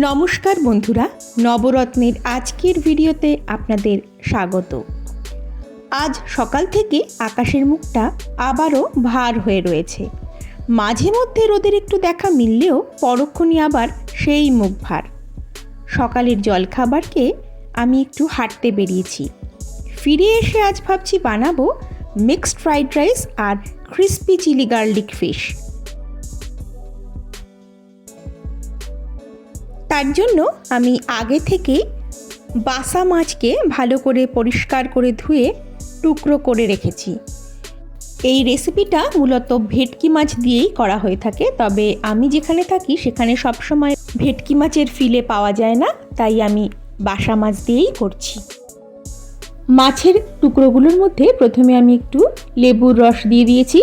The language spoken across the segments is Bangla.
নমস্কার বন্ধুরা, নবরত্নের আজকের ভিডিওতে আপনাদের স্বাগত। আজ সকাল থেকে আকাশের মুখটা আবারও ভার হয়ে রয়েছে। মাঝে মধ্যে রোদের একটু দেখা মিললেও পরক্ষণই আবার সেই মুখ ভার। সকালের জলখাবারকে আমি একটু হাঁটতে বেরিয়েছি। ফিরে এসে আজ ভাবছি বানাবো মিক্সড ফ্রাইড রাইস আর ক্রিস্পি চিলি গার্লিক ফিশ। তার জন্য আমি আগে থেকে বাসা মাছকে ভালো করে পরিষ্কার করে ধুয়ে টুকরো করে রেখেছি। এই রেসিপিটা মূলত ভেটকি মাছ দিয়েই করা হয়ে থাকে, তবে আমি যেখানে থাকি সেখানে সবসময় ভেটকি মাছের ফিলে পাওয়া যায় না, তাই আমি বাসা মাছ দিয়েই করছি। মাছের টুকরোগুলোর মধ্যে প্রথমে আমি একটু লেবুর রস দিয়ে দিয়েছি,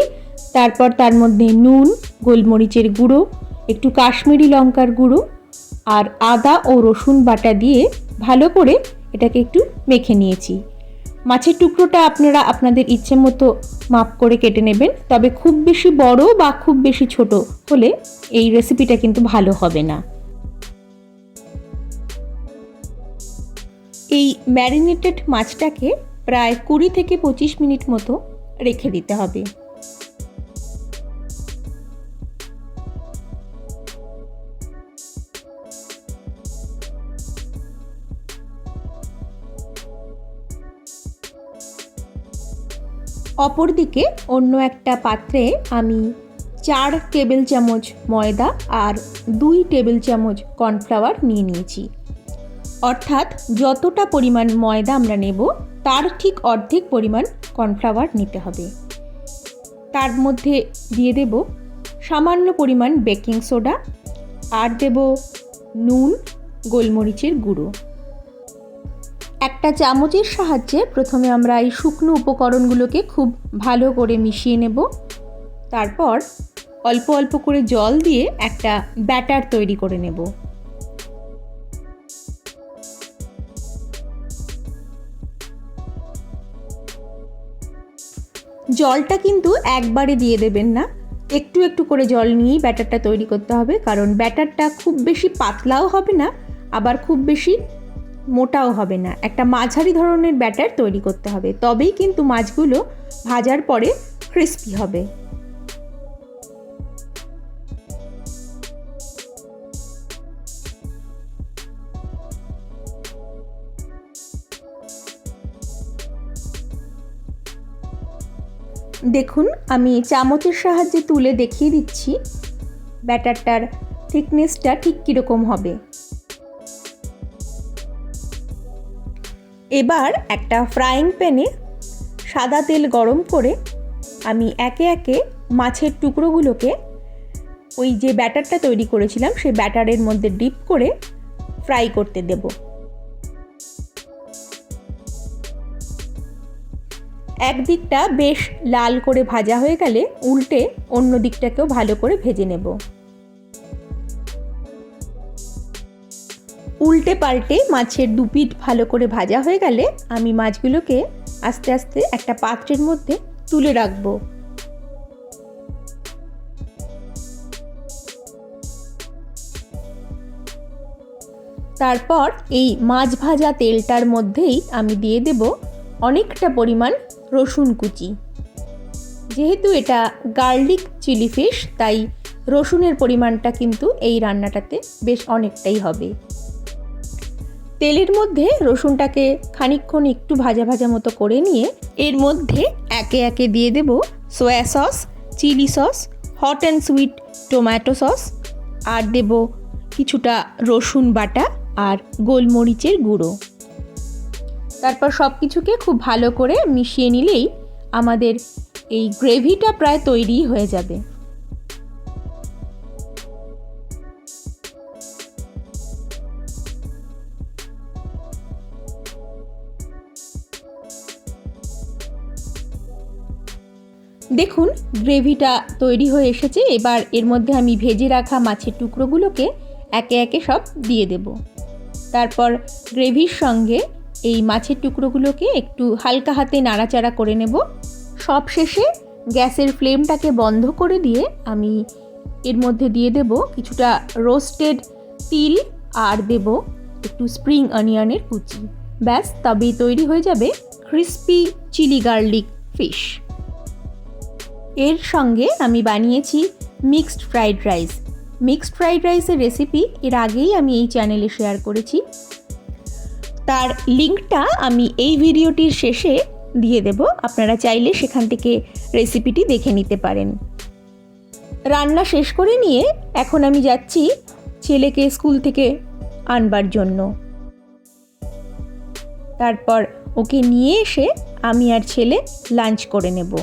তারপর তার মধ্যে নুন, গোলমরিচের গুঁড়ো, একটু কাশ্মীরি লঙ্কার গুঁড়ো আর আদা ও রসুন বাটা দিয়ে ভালো করে এটাকে একটু মেখে নিয়েছি। মাছের টুকরোটা আপনারা আপনাদের ইচ্ছে মতো মাপ করে কেটে নেবেন, তবে খুব বেশি বড় বা খুব বেশি ছোট হলে এই রেসিপিটা কিন্তু ভালো হবে না। এই ম্যারিনেটেড মাছটাকে প্রায় কুড়ি থেকে পঁচিশ মিনিট মতো রেখে দিতে হবে। অপরদিকে অন্য একটা পাত্রে আমি চার টেবিল চামচ ময়দা আর দুই টেবিল চামচ কর্নফ্লাওয়ার নিয়ে নিয়েছি। অর্থাৎ যতটা পরিমাণ ময়দা আমরা নেব, তার ঠিক অর্ধেক পরিমাণ কর্নফ্লাওয়ার নিতে হবে। তার মধ্যে দিয়ে দেব সামান্য পরিমাণ বেকিং সোডা, আর দেব নুন, গোলমরিচের গুঁড়ো। একটা চামচের সাহায্যে প্রথমে আমরা এই শুকনো উপকরণগুলোকে খুব ভালো করে মিশিয়ে নেব। তারপর অল্প অল্প করে জল দিয়ে একটা ব্যাটার তৈরি করে নেব। জলটা কিন্তু একবারে দিয়ে দেবেন না। একটু একটু করে জল নিয়েই ব্যাটারটা তৈরি করতে হবে, কারণ ব্যাটারটা খুব বেশি পাতলাও হবে না, আবার খুব বেশি মোটাও হবে না। একটা মাঝারি ধরনের ব্যাটার তৈরি করতে হবে। তবেই কিন্তু মাছগুলো ভাজার পরে ক্রিস্পি হবে। দেখুন, আমি চামচের সাহায্যে তুলে দেখিয়ে দিচ্ছি ব্যাটারটার থিকনেসটা ঠিক কীরকম হবে। এবার একটা ফ্রাইং প্যানে সাদা তেল গরম করে আমি একে একে মাছের টুকরোগুলোকে ওই যে ব্যাটারটা তৈরি করেছিলাম, সেই ব্যাটারের মধ্যে ডিপ করে ফ্রাই করতে দেব। একদিকটা বেশ লাল করে ভাজা হয়ে গেলে উল্টে অন্য দিকটাকেও ভালো করে ভেজে নেব। উল্টে পাল্টে মাছের দুপিট ভালো করে ভাজা হয়ে গেলে আমি মাছগুলোকে আস্তে আস্তে একটা পাত্রের মধ্যে তুলে রাখব। তারপর এই মাছ ভাজা তেলটার মধ্যেই আমি দিয়ে দেব অনেকটা পরিমাণ রসুন কুচি। যেহেতু এটা গার্লিক চিলি ফিশ, তাই রসুনের পরিমাণটা কিন্তু এই রান্নাটাতে বেশ অনেকটাই হবে। তেলের মধ্যে রসুনটাকে খানিকক্ষণ একটু ভাজা ভাজা মতো করে নিয়ে এর মধ্যে একে একে দিয়ে দেব soya sauce chilli sauce hot and sweet tomato sauce আর দেব কিছুটা রসুন বাটা আর গোলমরিচের গুঁড়ো। তারপর সব কিছুকে খুব ভালো করে মিশিয়ে নিলেই আমাদের এই গ্রেভিটা প্রায় তৈরি হয়ে যাবে। দেখুন, গ্রেভিটা তৈরি হয়ে এসেছে। এবার এর মধ্যে আমি ভেজে রাখা মাছের টুকরোগুলোকে একে একে সব দিয়ে দেব। তারপর গ্রেভির সঙ্গে এই মাছের টুকরোগুলোকে একটু হালকা হাতে নাড়াচাড়া করে নেব। সব শেষে গ্যাসের ফ্লেমটাকে বন্ধ করে দিয়ে আমি এর মধ্যে দিয়ে দেব কিছুটা রোস্টেড তিল আর দেব একটু স্প্রিং অনিয়নের কুচি। ব্যাস, তবেই তৈরি হয়ে যাবে ক্রিস্পি চিলি গার্লিক ফিশ। এর সঙ্গে আমি বানিয়েছি mixed fried rice. Mixed fried রাইসের রেসিপি এর আগেই আমি এই চ্যানেলে শেয়ার করেছি। তার লিঙ্কটা আমি এই ভিডিওটির শেষে দিয়ে দেব। আপনারা চাইলে সেখান থেকে রেসিপিটি দেখে নিতে পারেন। রান্না শেষ করে নিয়ে এখন আমি যাচ্ছি ছেলেকে স্কুল থেকে আনবার জন্য। তারপর ওকে নিয়ে এসে আমি আর ছেলে লাঞ্চ করে নেব।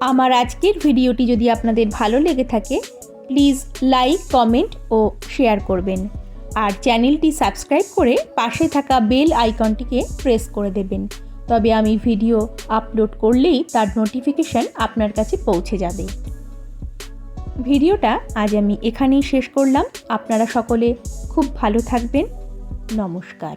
আমার আজকের ভিডিওটি যদি আপনাদের ভালো লেগে থাকে প্লিজ লাইক কমেন্ট ও শেয়ার করবেন। আর চ্যানেলটি সাবস্ক্রাইব করে পাশে থাকা বেল আইকনটিকে প্রেস করে দেবেন। তবে আমি ভিডিও আপলোড করলেই তার নোটিফিকেশান আপনার কাছে পৌঁছে যাবে। ভিডিওটা আজ আমি এখানেই শেষ করলাম। আপনারা সকলে খুব ভালো থাকবেন। নমস্কার।